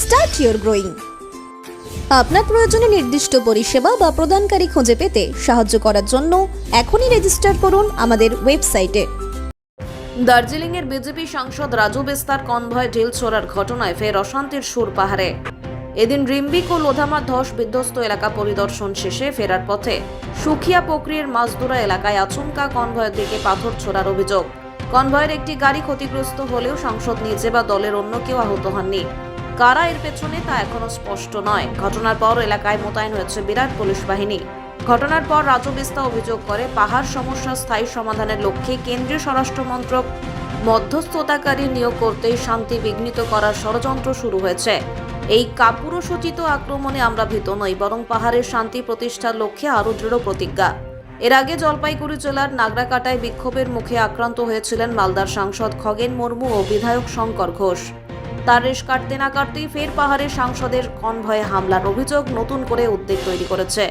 start your growing আপনার প্রয়োজনে নির্দিষ্ট পরিষেবা বা প্রদানকারী খুঁজে পেতে সাহায্য করার জন্য এখনই রেজিস্টার করুন আমাদের ওয়েবসাইটে দার্জিলিংয়ের বিজেপি সাংসদ রাজু বিস্তার কনভয় ঢিল ছোড়ার ঘটনায় ফের অশান্তির সুর পাহাড়ে। এদিন রিম্বিক ও লোধামার ধস বিধ্বস্ত এলাকা পরিদর্শন শেষে ফেরার পথে সুখিয়া পক্রিয়ার মাছদুরা এলাকায় আচমকা কনভয়ের দিকে পাথর ছোড়ার অভিযোগ। কনভয়ের একটি গাড়ি ক্ষতিগ্রস্ত হলেও সাংসদ নিজে বা দলের অন্য কেউ আহত হননি। কারা এর পেছনে তা এখনও স্পষ্ট নয়। ঘটনার পর এলাকায় মোতায়েন হয়েছে বিরাট পুলিশ বাহিনী। ঘটনার পর রাজু বিস্তা অভিযোগ করে, পাহাড় সমস্যা স্থায়ী সমাধানের লক্ষ্যে কেন্দ্রীয় স্বরাষ্ট্রমন্ত্রক মধ্যস্থতাকারী নিয়োগ করতেই শান্তি বিঘ্নিত করার ষড়যন্ত্র শুরু হয়েছে। এই কাপুরুষোচিত আক্রমণে আমরা ভীত নই, বরং পাহাড়ের শান্তি প্রতিষ্ঠার লক্ষ্যে আরও দৃঢ় প্রতিজ্ঞা। এর আগে জলপাইগুড়ি জেলার নাগরাকাটায় বিক্ষোভের মুখে আক্রান্ত হয়েছিলেন মালদার সাংসদ খগেন মুর্মু ও বিধায়ক শঙ্কর ঘোষ। তার রেশ কাটতে না কাটতেই ফের পাহাড়ে সাংসদের কনভয়ে হামলার অভিযোগ নতুন করে উদ্বেগ তৈরি করেছে।